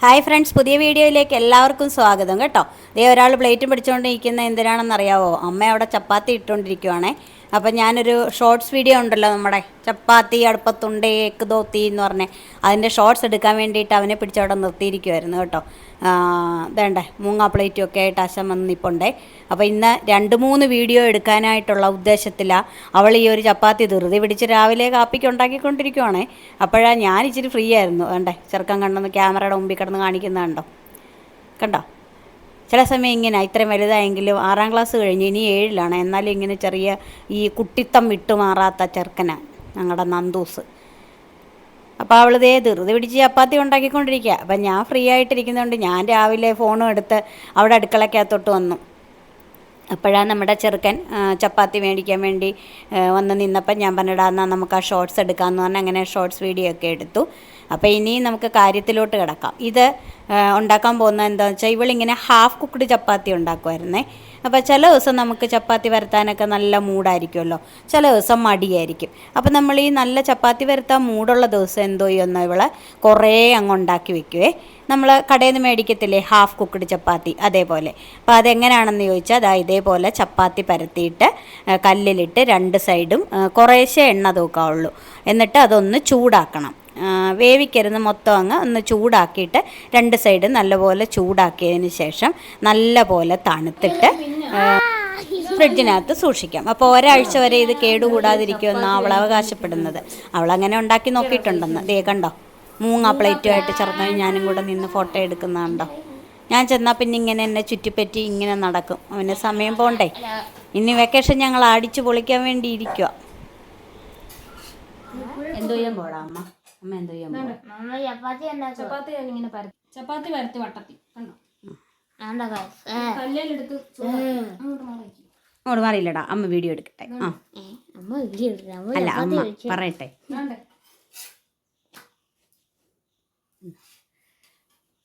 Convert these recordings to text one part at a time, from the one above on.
Hi friends പുതിയ വീഡിയോയിലേക്ക് എല്ലാവർക്കും സ്വാഗതം കേട്ടോ. ദേ ഒരാൾ പ്ലേറ്റും പിടിച്ചുകൊണ്ടിരിക്കുന്ന എന്തിനാണെന്ന് അറിയാവോ അമ്മ അവിടെ ചപ്പാത്തി ഇട്ടുകൊണ്ടിരിക്കുവാണേ അപ്പം ഞാനൊരു ഷോർട്സ് വീഡിയോ ഉണ്ടല്ലോ നമ്മുടെ. ചപ്പാത്തി അടുപ്പത്തുണ്ടേ ഏക്ക് ദോത്തി എന്ന് പറഞ്ഞ്. അതിന്റെ ഷോർട്സ് എടുക്കാൻ വേണ്ടിയിട്ട് അവനെ പിടിച്ചവിടെ നിർത്തിയിരിക്കുമായിരുന്നു കേട്ടോ. വേണ്ടേ മൂങ്ങാ പ്ലേറ്റും ഒക്കെ ആയിട്ട് അശം വന്ന് നിൽപ്പുണ്ടേ അപ്പോൾ ഇന്ന് രണ്ട് മൂന്ന് വീഡിയോ എടുക്കാനായിട്ടുള്ള ഉദ്ദേശത്തിലാണ് അവൾ ഈ ഒരു ചപ്പാത്തി ധൃതി പിടിച്ച് രാവിലെ കാപ്പിക്ക് ഉണ്ടാക്കിക്കൊണ്ടിരിക്കുവാണേ. അപ്പോഴാണ് ഞാൻ ഇച്ചിരി ഫ്രീ ആയിരുന്നു. വേണ്ടേ ചെറുക്കം കണ്ടെന്ന് ക്യാമറയുടെ മുമ്പിൽ കിടന്ന് കാണിക്കുന്നതുണ്ടോ? കണ്ടോ? ചില സമയം ഇങ്ങനെ ഇത്രയും വലുതായെങ്കിലും ആറാം ക്ലാസ് കഴിഞ്ഞ് ഇനി ഏഴിലാണ്. എന്നാലും ഇങ്ങനെ ചെറിയ ഈ കുട്ടിത്തം വിട്ടുമാറാത്ത ചെറുക്കനാണ് ഞങ്ങളുടെ നന്ദൂസ്. അപ്പോൾ അവൾ ദേ ധൃതി പിടിച്ച് ചപ്പാത്തി ഉണ്ടാക്കിക്കൊണ്ടിരിക്കുക അപ്പം ഞാൻ ഫ്രീ ആയിട്ടിരിക്കുന്നതുകൊണ്ട് ഞാൻ രാവിലെ ഫോണും എടുത്ത് അവിടെ അടുക്കളക്കകത്തോട്ട് വന്നു. അപ്പോഴാണ് നമ്മുടെ ചെറുക്കൻ ചപ്പാത്തി മേടിക്കാൻ വേണ്ടി വന്ന് നിന്നപ്പം ഞാൻ പറഞ്ഞിടാ എന്നാൽ നമുക്ക് ആ ഷോർട്സ് എടുക്കാമെന്ന് പറഞ്ഞാൽ അങ്ങനെ ഷോർട്സ് വീഡിയോ ഒക്കെ എടുത്തു. അപ്പോൾ ഇനി നമുക്ക് കാര്യത്തിലോട്ട് കിടക്കാം. ഇത് ഉണ്ടാക്കാൻ പോകുന്നത് എന്താണെന്ന് വെച്ചാൽ ഇവളിങ്ങനെ ഹാഫ് കുക്ക്ഡ് ചപ്പാത്തി ഉണ്ടാക്കുമായിരുന്നേ അപ്പോൾ ചില ദിവസം നമുക്ക് ചപ്പാത്തി വരുത്താനൊക്കെ നല്ല മൂടായിരിക്കുമല്ലോ. ചില ദിവസം മടിയായിരിക്കും. അപ്പോൾ നമ്മൾ ഈ നല്ല ചപ്പാത്തി വരുത്താൻ മൂടുള്ള ദിവസം എന്തോ ചെയ്യുമെന്നോ ഇവളെ കുറേ അങ്ങ് ഉണ്ടാക്കി വെക്കുവേ. നമ്മൾ കടയിൽ നിന്ന് മേടിക്കത്തില്ലേ ഹാഫ് കുക്ക്ഡ് ചപ്പാത്തി അതേപോലെ. അപ്പോൾ അതെങ്ങനെയാണെന്ന് ചോദിച്ചാൽ അതാ ഇതേപോലെ ചപ്പാത്തി പരത്തിയിട്ട് കല്ലിലിട്ട് രണ്ട് സൈഡും കുറേശ്ശെ എണ്ണ തൂക്കാവുള്ളൂ. എന്നിട്ട് അതൊന്ന് ചൂടാക്കണം. വേവിക്കരുത് മൊത്തം അങ്ങ് ഒന്ന് ചൂടാക്കിയിട്ട് രണ്ട് സൈഡും നല്ലപോലെ ചൂടാക്കിയതിന് ശേഷം നല്ലപോലെ തണുത്തിട്ട് ഫ്രിഡ്ജിനകത്ത് സൂക്ഷിക്കാം. അപ്പോൾ ഒരാഴ്ച വരെ ഇത് കേടുകൂടാതിരിക്കുമെന്ന് അവൾ അവകാശപ്പെടുന്നത്. അവൾ അങ്ങനെ ഉണ്ടാക്കി നോക്കിയിട്ടുണ്ടെന്ന്. ദേ കണ്ടോ? മൂങ്ങ പ്ലേറ്റുമായിട്ട് ചെറുതായി ഞാനും കൂടെ നിന്ന് ഫോട്ടോ എടുക്കുന്നതുണ്ടോ ഞാൻ ചെന്നാൽ പിന്നെ ഇങ്ങനെ എന്നെ ചുറ്റിപ്പറ്റി ഇങ്ങനെ നടക്കും. അവന് സമയം പോണ്ടേ? ഇനി വെക്കേഷൻ ഞങ്ങൾ അടിച്ചു പൊളിക്കാൻ വേണ്ടി ഇരിക്കുക എന്തോ ചെയ്യാൻ പോടാ അമ്മ? അമ്മ എന്താ ചെയ്യാൻ ചപ്പാത്തി ഇങ്ങനെ പരത്തി ചപ്പാത്തി പരത്തി വട്ടത്തി. കണ്ടോ? കല്ലിലെടുത്ത്. അങ്ങോട്ട് മാറി അങ്ങോട്ട് മാറിയില്ലടാ. അമ്മ വീഡിയോ എടുക്കട്ടെ. ആ. അമ്മ അല്ല അമ്മ പറയട്ടെ.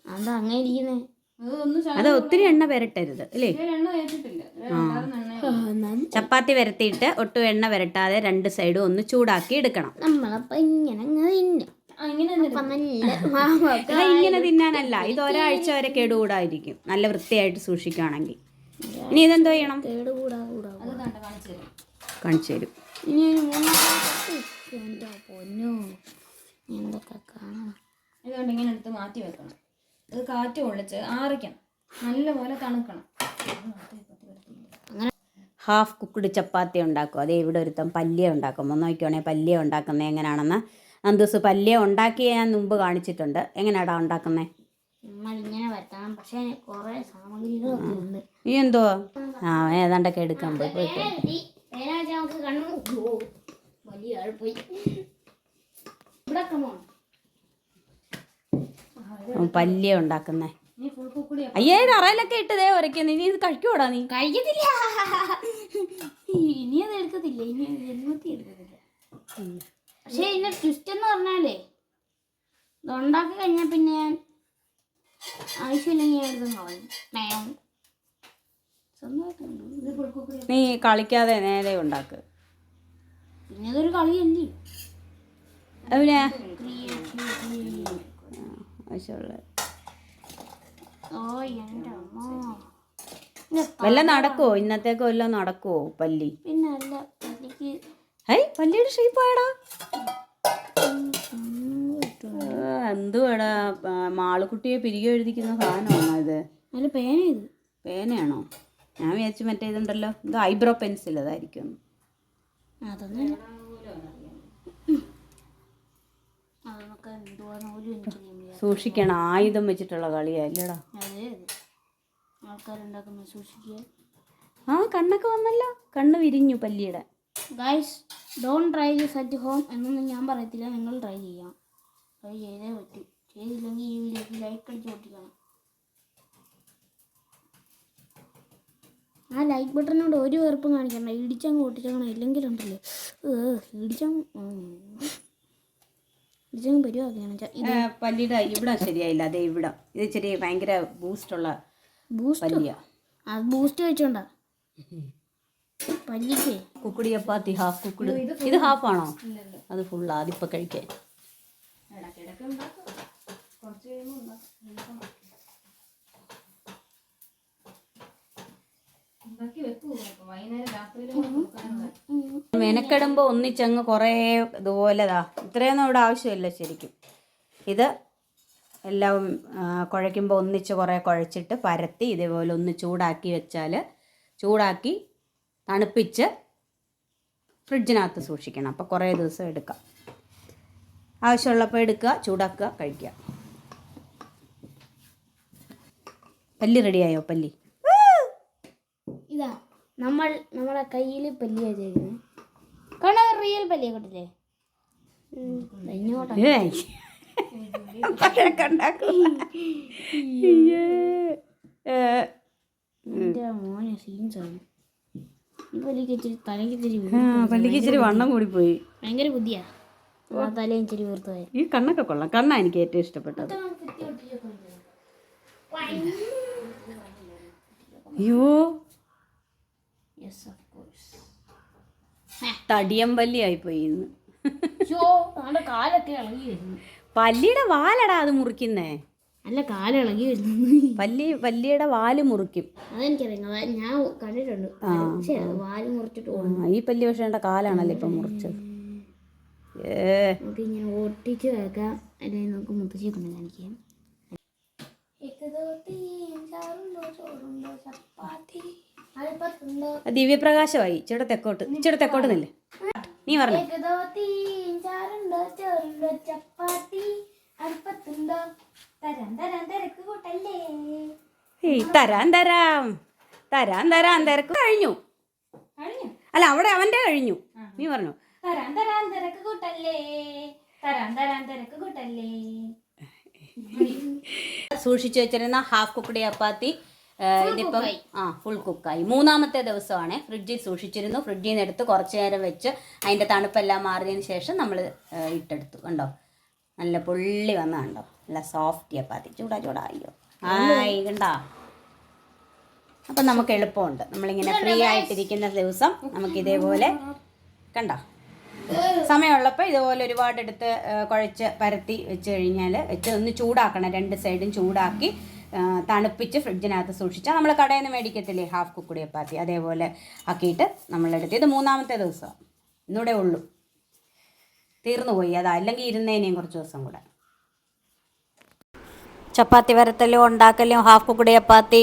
അതാ അങ്ങനെ ഇരിക്കുന്നേ. അത് ഒത്തിരി എണ്ണ വരട്ടരുത് അല്ലേ? ചപ്പാത്തി വരത്തിയിട്ട് ഒട്ടും എണ്ണ വരട്ടാതെ രണ്ട് സൈഡും ഒന്ന് ചൂടാക്കി എടുക്കണം. നമ്മളപ്പോ ഇങ്ങനെ ഇങ്ങനെ തിന്നാനല്ല. ഇത് ഒരാഴ്ച വരെ കേടുകൂടായിരിക്കും. നല്ല വൃത്തിയായിട്ട് സൂക്ഷിക്കുകയാണെങ്കിൽ. ഇനി ഇതെന്തോ ചെയ്യണം? കേട് കൂടാ. കൂടാ കണ്ട കാണിച്ചു തരാം. എന്തൊക്കെ കാണാം ഇതുകൊണ്ട് ഇങ്ങനെ എടുത്ത് മാറ്റി വെക്കണം. ഇത് കാറ്റ് കൊള്ളിച്ച് ആറിക്കണം. നല്ലപോലെ തണുക്കണം. ഹാഫ് കുക്ക്ഡ് ചപ്പാത്തി ഉണ്ടാക്കും. അതേ ഇവിടെ ഒരുത്തം പല്ലിയ ഉണ്ടാക്കും. ഒന്ന് നോക്കിയോണേ പല്ലിയ ഉണ്ടാക്കുന്നത് എങ്ങനെയാണെന്ന് അന്ന് ദിവസം പല്ലിയ ഉണ്ടാക്കി ഞാൻ മുമ്പ് കാണിച്ചിട്ടുണ്ട്. എങ്ങനെയാടാ ഉണ്ടാക്കുന്നത് വരത്തണം. പക്ഷെ കുറെ സാമഗ്രികളൊക്കെ നീ എന്തോ? ആ ഏതാണ്ടൊക്കെ എടുക്കാൻ പോയി. ഈ നമുക്ക് കണ്ണു ഓ, വലിയ പോയി. ഇവിടെ പല്യ ഉണ്ടാക്കുന്നേ. അയ്യേ അറയിലൊക്കെ ഇട്ടതേ ദേ ഇനി നീ ഇത് കഴിക്കൂടാ നീ? കഴിക്കത്തില്ല. ഇനി അത് എടുക്കത്തില്ല. ഇനി അത് ജന്മത്തിൽ എടുക്കത്തില്ല. പക്ഷെ ഇതിന്റെ ട്വിസ്റ്റ് എന്ന് പറഞ്ഞാലേ ഇത് ഉണ്ടാക്കി കഴിഞ്ഞാൽ പിന്നെ ഞാൻ ആവശ്യമില്ലെങ്കിൽ ഞാൻ എടുത്ത് കളയും. ഇത് നീ കളിക്കാതെ നേരെ ഉണ്ടാക്ക്. പിന്നെ അതൊരു കളിയല്ലേ? അവനെ ക്രിയേറ്റിവിറ്റി ആവശ്യമുള്ള വല്ല നടക്കുവോ? ഇന്നത്തേക്ക് വല്ലതും നടക്കുവോ പല്ലി പിന്നെ അല്ല ഹൈ പല്ലിയുടെ ഷേപ്പ് ആയടാ. എന്തുവാടാ? മാളുക്കുട്ടിയെ പിരികെ എഴുതിക്കുന്ന സാധനമാണോ ഇത്? പേന ഇത്. പേനയാണോ? ഞാൻ വിചാരിച്ചു മറ്റേ ഇതുണ്ടല്ലോ. ഇത് ഐബ്രോ പെൻസിൽ അതായിരിക്കും. അതൊന്നും സൂക്ഷിക്കണം. ആയുധം വെച്ചിട്ടുള്ള കളിയല്ലേടാ ആൾക്കാരുണ്ടാക്കുന്ന സൂക്ഷിക്കുക. ആ കണ്ണൊക്കെ വന്നല്ലോ. കണ്ണ് വിരിഞ്ഞു പല്ലിയുടെ. Guys don't try this at home എന്നൊന്നും ഞാൻ പറയത്തില്ല. നിങ്ങൾ ട്രൈ ചെയ്യാം. ട്രൈ ചെയ്തേ പറ്റൂ. ചെയ്തില്ലെങ്കിൽ ഈ വീഡിയോക്ക് ലൈക്ക് അടിച്ച് പൊട്ടിക്കണം. ആ ലൈക്ക് ബട്ടണിനോട് ഒരു വെറുപ്പും കാണിക്കണം ഇടിച്ചങ്ങ് പൊട്ടിച്ചങ്ങനെ ഇല്ലെങ്കിലുണ്ടല്ലോ. ഇടിച്ചങ്ങ് ഉം. ഇടിച്ചങ്ങ് പരിവാക്കുകയാണ് ചെ- ഇത് പല്ലിയുടെ ഇവിടെ ശരിയായില്ല. അതെ ഇവിടെ. ഇത് ചെറിയ ഭയങ്കര ബൂസ്റ്റുള്ള ബൂസ്റ്റ് പല്ലിയ. അത് ബൂസ്റ്റ് വെച്ചോണ്ടാ? പല്ലിക്കേ? കുക്കുടി ചപ്പാത്തി ഹാഫ് കുക്കുടി. ഇത് ഹാഫ് ആണോ? അത് ഫുള്ളാ അതിപ്പോ കഴിക്കാൻ. വൈകുന്നേരം രാത്രിയിൽ കൊടുക്കാനുള്ള മെനക്കെടുമ്പോൾ ഒന്നിച്ചങ്ങ് കുറേ ഇതുപോലെതാ. ഇത്രയൊന്നും ഇവിടെ ആവശ്യമില്ല ശരിക്കും. ഇത് എല്ലാം കുഴയ്ക്കുമ്പോൾ ഒന്നിച്ച് കുറേ കുഴച്ചിട്ട് പരത്തി ഇതേപോലെ ഒന്ന് ചൂടാക്കി വെച്ചാൽ ചൂടാക്കി തണുപ്പിച്ച് ഫ്രിഡ്ജിനകത്ത് സൂക്ഷിക്കണം. അപ്പോൾ കുറേ ദിവസം എടുക്കാം. ആവശ്യമുള്ളപ്പോൾ എടുക്കുക ചൂടാക്കുക കഴിക്കുക. പല്ലി റെഡിയായോ? പല്ലി. ഇതാ നമ്മൾ നമ്മളെ കയ്യിൽ പല്ലി വെച്ചേക്കുന്നത് കാണാൻ റിയൽ പല്ലിയെ കൊണ്ടില്ലേ? പല്ലിക്ക് ഇച്ചിരി വണ്ണം കൂടിപ്പോയി. ഭയങ്കര ബുദ്ധിയാ. തലയും ഈ കണ്ണൊക്കെ കൊള്ളാം. കണ്ണാ എനിക്ക് ഏറ്റവും ഇഷ്ടപ്പെട്ടത്. അയ്യോ. യെസ് ഓഫ് കോഴ്സ് തടിയം പല്ലിയായി പോയി ഇന്ന്. കാലൊക്കെ ഇളകി വരുന്നു. പല്ലിയുടെ വാലടാ അത് മുറിക്കുന്നേ. അല്ല കാലിളകി ഇളകി വരുന്നു. പല്ലി പല്ലിയുടെ വാൽ മുറിക്കും. അതെനിക്കറിയാം. അതാ ഞാൻ കണ്ടിട്ടുണ്ട്. വാൽ മുറിച്ചിട്ട് ഈ പല്ലി പക്ഷേ എന്റെ കാലാണല്ലോ ഇപ്പം മുറിച്ചത്. ഏ. നമുക്ക് ഇങ്ങനെ ഒട്ടിച്ച് വെക്കാം അല്ലെങ്കിൽ നമുക്ക് മുത്തശ്ശി കൊണ്ട് കാണിക്കാം. ആ ദിവ്യപ്രകാശമായി. ചേട്ടാ തെക്കോട്ട്. ചേട്ടാ തെക്കോട്ട് നില്ലേ. നീ പറഞ്ഞു. തരാൻ തരാം തരാൻ തരാൻ തിരക്ക് കഴിഞ്ഞു. അല്ല അവിടെ അവന്റെ കഴിഞ്ഞു. നീ പറഞ്ഞു. തരാൻ തരാൻ തിരക്ക് കൂട്ടല്ലേ? തരാൻ തരാൻ തിരക്ക് കൂട്ടല്ലേ? സൂക്ഷിച്ചു വെച്ചിരുന്ന ഹാഫ് കുക്കടി ചപ്പാത്തി ആ, ഇതിപ്പം ആ ഫുൾ കുക്കായി മൂന്നാമത്തെ ദിവസമാണ് ഫ്രിഡ്ജിൽ സൂക്ഷിച്ചിരുന്നു. ഫ്രിഡ്ജിൽ നിന്ന് എടുത്ത് കുറച്ച് നേരം വെച്ച് അതിന്റെ തണുപ്പെല്ലാം മാറിയതിന് ശേഷം നമ്മൾ ഇട്ടെടുത്തു. കണ്ടോ? നല്ല പുള്ളി വന്ന കണ്ടോ? നല്ല സോഫ്റ്റ് ചപ്പാത്തി ചൂടാ ചൂടാ. അയ്യോ. ആയി കണ്ടാ? അപ്പം നമുക്ക് എളുപ്പമുണ്ട്. നമ്മളിങ്ങനെ ഫ്രീ ആയിട്ടിരിക്കുന്ന ദിവസം നമുക്ക് ഇതേപോലെ കണ്ടോ? സമയമുള്ളപ്പോൾ ഇതുപോലെ ഒരുപാട് എടുത്ത് കുഴച്ച് പരത്തി വെച്ച് കഴിഞ്ഞാൽ വെച്ച് ഒന്ന് ചൂടാക്കണം. രണ്ട് സൈഡും ചൂടാക്കി തണുപ്പിച്ച് ഫ്രിഡ്ജിനകത്ത് സൂക്ഷിച്ചാൽ നമ്മൾ കടയിൽ നിന്ന് മേടിക്കത്തില്ലേ? ഹാഫ് കുക്കുടി ചപ്പാത്തി അതേപോലെ ആക്കിയിട്ട് നമ്മളെടുത്ത് ഇത് മൂന്നാമത്തെ ദിവസം. ഇന്നിവിടെ ഉള്ളൂ. തീർന്നു പോയി. അതാ. അല്ലെങ്കിൽ ഇരുന്നേനെയും കുറച്ച് ദിവസം കൂടെ. ചപ്പാത്തി വരത്തലും ഉണ്ടാക്കലും ഹാഫ് കുക്കുടി ചപ്പാത്തി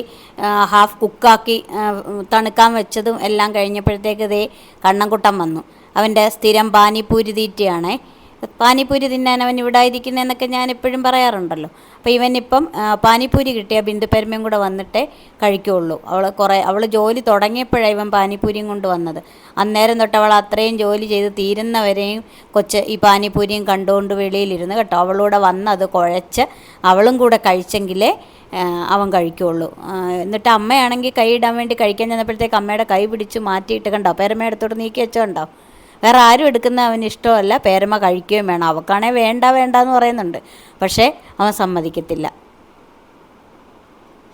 ഹാഫ് കുക്കാക്കി തണുക്കാൻ വെച്ചതും എല്ലാം കഴിഞ്ഞപ്പോഴത്തേക്ക് ഇതേ കണ്ണൻകുട്ടൻ വന്നു. അവന്റെ സ്ഥിരം പാനിപ്പൂരി തീറ്റയാണേ. പാനിപ്പൂരി തിന്നാൻ അവൻ ഇവിടെ ഇരിക്കുന്നതെന്നൊക്കെ ഞാൻ എപ്പോഴും പറയാറുണ്ടല്ലോ. അപ്പോൾ ഇവനിപ്പം പാനിപ്പൂരി കിട്ടിയ ബിന്ദു പെരുമയും കൂടെ വന്നിട്ടേ കഴിക്കുകയുള്ളൂ അവൾ കുറേ അവൾ ജോലി തുടങ്ങിയപ്പോഴാണ് ഇവൻ പാനിപ്പൂരിയും കൊണ്ട് വന്നത്. അന്നേരം തൊട്ട് അവൾ അത്രയും ജോലി ചെയ്ത് തീരുന്നവരെയും കൊച്ച് ഈ പാനിപ്പൂരിയും കണ്ടുകൊണ്ട് വെളിയിലിരുന്ന് കേട്ടോ അവളൂടെ വന്നത് കുഴച്ച് അവളും കൂടെ കഴിച്ചെങ്കിലേ അവൻ കഴിക്കുള്ളൂ. എന്നിട്ട് അമ്മയാണെങ്കിൽ കൈ ഇടാൻ വേണ്ടി കഴിക്കാൻ ചെന്നപ്പോഴത്തേക്ക് അമ്മയുടെ കൈ പിടിച്ച് മാറ്റിയിട്ട് കണ്ടോ പേരമ്മ അടുത്തോട്ട് നീക്കി വെച്ചോ വേറെ ആരും എടുക്കുന്ന അവന് ഇഷ്ടമല്ല പേരമ്മ കഴിക്കുകയും വേണം. അവക്കാണേ വേണ്ട വേണ്ട എന്ന് പറയുന്നുണ്ട്. പക്ഷേ അവൻ സമ്മതിക്കത്തില്ല.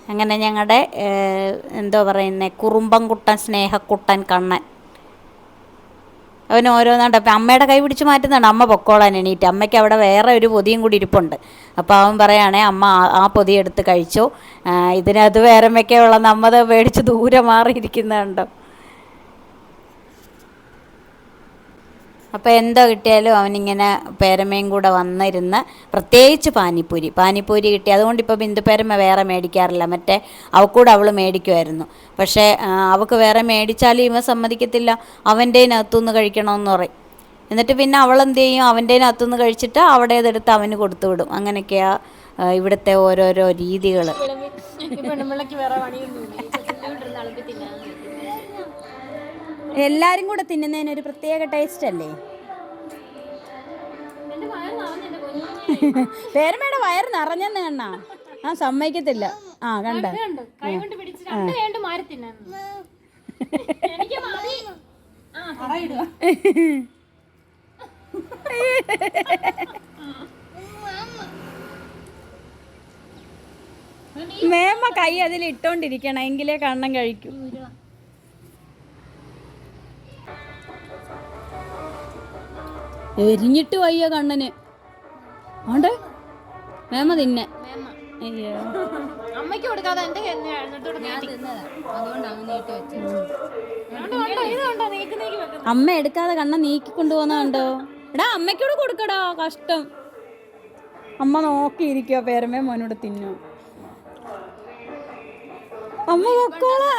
അങ്ങനെ ഞങ്ങളുടെ എന്തോ പറയുന്നത് കുറുമ്പൻകുട്ടൻ സ്നേഹക്കുട്ടൻ കണ്ണൻ. അവൻ ഓരോന്നാണ്ട് അപ്പം അമ്മയുടെ കൈ പിടിച്ച് മാറ്റുന്നുണ്ട് അമ്മ പൊക്കോളാൻ എണീറ്റ്. അമ്മയ്ക്ക് അവിടെ വേറെ ഒരു പൊതിയും കൂടി ഇരിപ്പുണ്ട്. അപ്പോൾ അവൻ പറയുകയാണേ അമ്മ ആ- പൊതി എടുത്ത് കഴിച്ചു. ഇതിനത് വേറെ വെക്കാനുള്ള നമ്മത് മേടിച്ച് ദൂരെ മാറിയിരിക്കുന്നുണ്ടോ? അപ്പോൾ എന്തോ കിട്ടിയാലും അവനിങ്ങനെ പേരമ്മയും കൂടെ വന്നിരുന്ന് പ്രത്യേകിച്ച് പാനിപ്പൂരി. പാനിപ്പൂരി കിട്ടി. അതുകൊണ്ട് ഇപ്പോൾ ബിന്ദു പേരമ്മ വേറെ മേടിക്കാറില്ല. മറ്റേ അവക്കൂടെ അവൾ മേടിക്കുമായിരുന്നു പക്ഷേ അവൾക്ക് വേറെ മേടിച്ചാലും ഇവ സമ്മതിക്കത്തില്ല. അവന്റെനകത്തുനിന്ന് കഴിക്കണമെന്ന് പറയും. എന്നിട്ട് പിന്നെ അവൾ എന്ത് ചെയ്യും? അവന്റെനകത്തുനിന്ന് കഴിച്ചിട്ട് അവിടേതെടുത്ത് അവന് കൊടുത്തു വിടും. അങ്ങനെയൊക്കെയാണ് ഇവിടുത്തെ ഓരോരോ രീതികൾ എല്ലാരും കൂടെ തിന്നുന്നതിന് ഒരു പ്രത്യേക ടേസ്റ്റ് അല്ലേ? പേരമ്മയുടെ വയറ് നിറഞ്ഞെന്ന് കണ്ണാ. ആ സമ്മതിക്കത്തില്ല. ആ കണ്ട. കൈ കൊണ്ട് പിടിച്ച് രണ്ട് കൈ കൊണ്ട് മാറി തിന്നാന്ന് എനിക്ക് മതി ആ പറയിടുക മേമ്മ കൈ അതിൽ ഇട്ടോണ്ടിരിക്കണം എങ്കിലേ കണ്ണം കഴിക്കൂ. എരിഞ്ഞിട്ട് വയ്യ കണ്ണന്. ആണ്ടേ? മേമ തിന്നെ. അയ്യോ. അമ്മയ്ക്ക് കൊടുക്കാതെ എന്റെ അമ്മ എടുക്കാതെ കണ്ണ നീക്കി കൊണ്ടുപോകുന്ന കണ്ടോ? എടാ അമ്മയ്ക്കൂടെ കൊടുക്കടാ കഷ്ടം. അമ്മ നോക്കിയിരിക്കോ പേരമ്മേ മോനോട് തിന്നു അമ്മ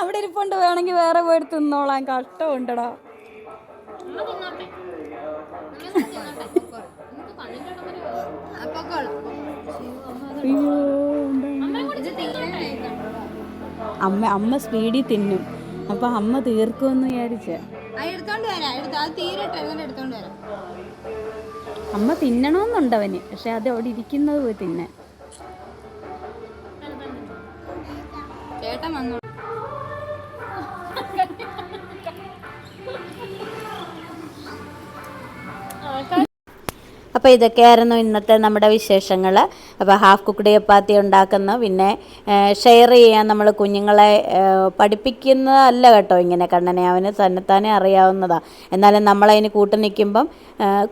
അവിടെ ഇരിപ്പുണ്ട്. വേണമെങ്കിൽ വേറെ പോയിട്ട് തിന്നോളാം. കഷ്ടമുണ്ടടാ. അയ്യോ അമ്മ അമ്മ സ്പീഡിൽ തിന്നും. അപ്പൊ അമ്മ തീർക്കുമെന്ന് വിചാരിച്ച. അമ്മ തിന്നണമെന്നുണ്ടവന് പക്ഷെ അത് അവിടെ ഇരിക്കുന്നത് പോയി തിന്നാൻ. ചേട്ടൻ വന്നു? അപ്പോൾ ഇതൊക്കെയായിരുന്നു ഇന്നത്തെ നമ്മുടെ വിശേഷങ്ങൾ അപ്പോൾ ഹാഫ് കുക്ക്ഡ് ചപ്പാത്തി ഉണ്ടാക്കുന്നു. പിന്നെ ഷെയർ ചെയ്യാൻ നമ്മൾ കുഞ്ഞുങ്ങളെ പഠിപ്പിക്കുന്നതല്ല കേട്ടോ ഇങ്ങനെ. കണ്ണനെ അവന് തന്നെത്താനെ അറിയാവുന്നതാണ് എന്നാലും നമ്മളതിന് കൂട്ടു നിൽക്കുമ്പം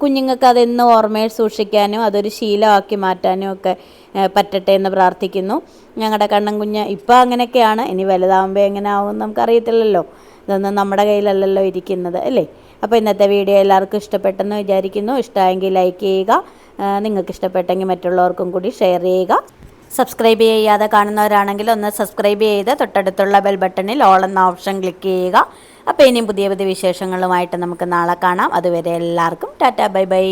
കുഞ്ഞുങ്ങൾക്ക് അതെന്ന് ഓർമ്മയിൽ സൂക്ഷിക്കാനും അതൊരു ശീലമാക്കി മാറ്റാനും ഒക്കെ പറ്റട്ടെ എന്ന് പ്രാർത്ഥിക്കുന്നു. ഞങ്ങളുടെ കണ്ണൻ കുഞ്ഞ് ഇപ്പോൾ അങ്ങനെയൊക്കെയാണ്. ഇനി വലുതാകുമ്പോൾ എങ്ങനെ ആവും നമുക്കറിയത്തില്ലല്ലോ. ഇതൊന്നും നമ്മുടെ കയ്യിലല്ലല്ലോ ഇരിക്കുന്നത് അല്ലേ? അപ്പോൾ ഇന്നത്തെ വീഡിയോ എല്ലാവർക്കും ഇഷ്ടപ്പെട്ടെന്ന് വിചാരിക്കുന്നു. ഇഷ്ടമായെങ്കിൽ ലൈക്ക് ചെയ്യുക. നിങ്ങൾക്ക് ഇഷ്ടപ്പെട്ടെങ്കിൽ മറ്റുള്ളവർക്കും കൂടി ഷെയർ ചെയ്യുക. സബ്സ്ക്രൈബ് ചെയ്യാതെ കാണുന്നവരാണെങ്കിൽ ഒന്ന് സബ്സ്ക്രൈബ് ചെയ്ത് തൊട്ടടുത്തുള്ള ബെൽ ബട്ടണിൽ ഓൾ എന്ന ഓപ്ഷൻ ക്ലിക്ക് ചെയ്യുക. അപ്പോൾ ഇനിയും പുതിയ പുതിയ വിശേഷങ്ങളുമായിട്ട് നമുക്ക് നാളെ കാണാം. അതുവരെ എല്ലാവർക്കും ടാറ്റാ ബൈ ബൈ.